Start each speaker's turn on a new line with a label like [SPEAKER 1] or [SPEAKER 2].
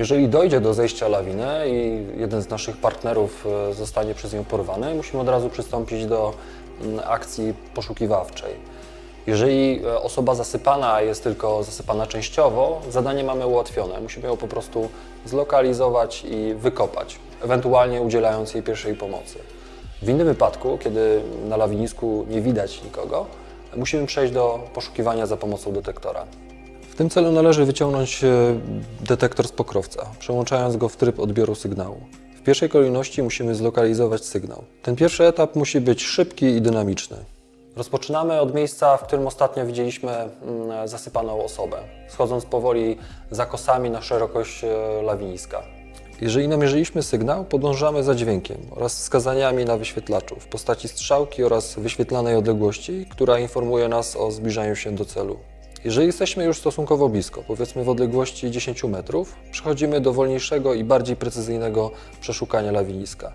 [SPEAKER 1] Jeżeli dojdzie do zejścia lawiny i jeden z naszych partnerów e, zostanie przez nią porwany, musimy od razu przystąpić do akcji poszukiwawczej. Jeżeli e, osoba zasypana jest tylko zasypana częściowo, zadanie mamy ułatwione. Musimy ją po prostu zlokalizować i wykopać, ewentualnie udzielając jej pierwszej pomocy. W innym wypadku, kiedy na lawinisku nie widać nikogo, musimy przejść do poszukiwania za pomocą detektora. Tym celu należy wyciągnąć e, detektor z pokrowca, przełączając go w tryb odbioru sygnału. W pierwszej kolejności musimy zlokalizować sygnał. Ten pierwszy etap musi być szybki i dynamiczny. Rozpoczynamy od miejsca, w którym ostatnio widzieliśmy mm, zasypaną osobę, schodząc powoli zakosami na szerokość e, lawiniska. Jeżeli namierzyliśmy sygnał, podążamy za dźwiękiem oraz wskazaniami na wyświetlaczu w postaci strzałki oraz wyświetlanej odległości, która informuje nas o zbliżaniu się do celu. Jeżeli jesteśmy już stosunkowo blisko, powiedzmy w odległości 10 metrów, przechodzimy do wolniejszego i bardziej precyzyjnego przeszukania lawiniska.